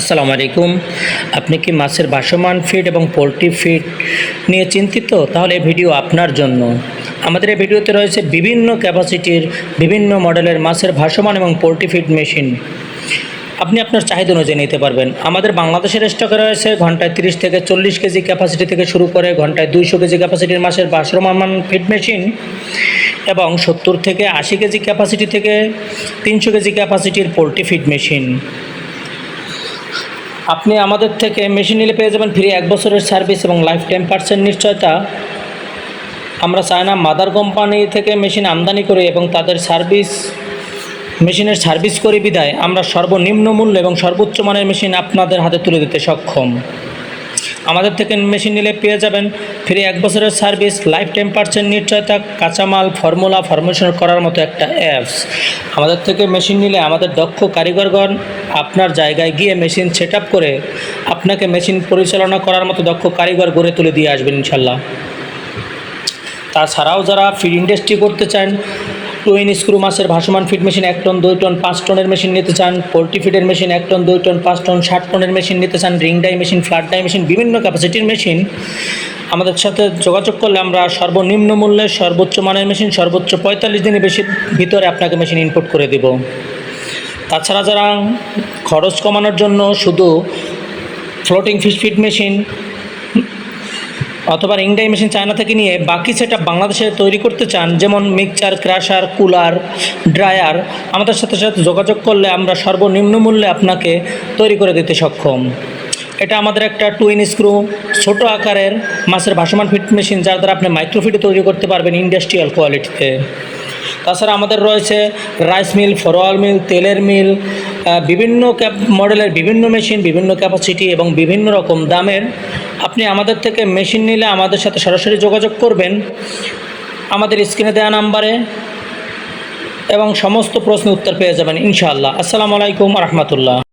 আসসালামু আলাইকুম। আপনি কি মাছের ভাসমান ফিড এবং পোলট্রি ফিড নিয়ে চিন্তিত? তাহলে এই ভিডিও আপনার জন্য। আমাদের এই ভিডিওতে রয়েছে বিভিন্ন ক্যাপাসিটির বিভিন্ন মডেলের মাছের ভাসমান এবং পোলট্রি ফিড মেশিন আপনি আপনার চাহিদা অনুযায়ী নিতে পারবেন। আমাদের বাংলাদেশের স্টকে রয়েছে ঘন্টায় তিরিশ থেকে চল্লিশ কেজি ক্যাপাসিটি থেকে শুরু করে ঘন্টায় দুইশো কেজি ক্যাপাসিটির মাছের ভাসমান ফিড মেশিন এবং সত্তর থেকে আশি কেজি ক্যাপাসিটি থেকে তিনশো কেজি ক্যাপাসিটির পোলট্রি ফিড মেশিন আপনি আমাদের থেকে মেশিন নিলে পেয়ে যাবেন ফ্রি এক বছরের সার্ভিস এবং লাইফ টাইম পার্সেন্ট নিশ্চয়তা। আমরা চাই না মাদার কোম্পানি থেকে মেশিন আমদানি করি এবং তাদের সার্ভিস মেশিনের সার্ভিস করে বিদায়। আমরা সর্বনিম্ন মূল্য এবং সর্বোচ্চ মানের মেশিন আপনাদের হাতে তুলে দিতে সক্ষম। আমাদের থেকে মেশিন নিলে পেয়ে যাবেন। ফ্রি এক বছরের সার্ভিস লাইফ টাইম পার্সেন্ট নিশ্চয়তা, কাঁচামাল ফর্মুলা ফরমেশন করার মতো একটা অ্যাপস আমাদের থেকে মেশিন নিলে আমাদের দক্ষ কারিগরগণ আপনার জায়গায় গিয়ে মেশিন সেট করে আপনাকে মেশিন পরিচালনা করার মতো দক্ষ কারিগর গড়ে তুলে দিয়ে আসবেন ইনশাল্লাহ। তাছাড়াও যারা ফিড ইন্ডাস্ট্রি করতে চান টুইন স্ক্রু মাছের ভাসমান ফিড মেশিন এক টন, দুই টন, পাঁচ টনের মেশিন নিতে চান। পোলট্রি ফিডের মেশিন এক টন, দুই টন, পাঁচ টন, ষাট টনের মেশিন নিতে চান। Ring die machine flat die machine, বিভিন্ন ক্যাপাসিটির মেশিন। আমাদের সাথে যোগাযোগ করলে আমরা সর্বনিম্ন মূল্যে সর্বোচ্চ মানের মেশিন, সর্বোচ্চ পঁয়তাল্লিশ দিনের বেশি ভিতরে আপনাকে মেশিন ইনপুট করে দেব। তাছাড়া যারা খরচ কমানোর জন্য শুধু ফ্লোটিং ফিশ ফিড মেশিন অথবা রিংডাই মেশিন চায়না থেকে নিয়ে বাকি সেটা বাংলাদেশে তৈরি করতে চান, যেমন মিক্সচার ক্রাশার কুলার ড্রায়ার আমাদের সাথে সাথে যোগাযোগ করলে আমরা সর্বনিম্ন মূল্যে আপনাকে তৈরি করে দিতে সক্ষম। এটা আমাদের একটা টুইন স্ক্রু ছোট আকারের মাছের ভাসমান ফিট মেশিন যার দ্বারা আপনি মাইক্রোফিটে তৈরি করতে পারবেন ইন্ডাস্ট্রিয়াল কোয়ালিটিতে তাছাড়া আমাদের রয়েছে রাইস মিল ফরওয়াল মিল তেলের মিল বিভিন্ন ক্যাপ মডেলের বিভিন্ন মেশিন, বিভিন্ন ক্যাপাসিটি এবং বিভিন্ন রকম দামের আপনি আমাদের থেকে মেশিন নিলে আমাদের সাথে সরাসরি যোগাযোগ করবেন। আমাদের স্ক্রিনে দেওয়া নাম্বারে এবং সমস্ত প্রশ্নের উত্তর পেয়ে যাবেন, ইনশাআল্লাহ। আসসালামু আলাইকুম রহমতুল্লাহ।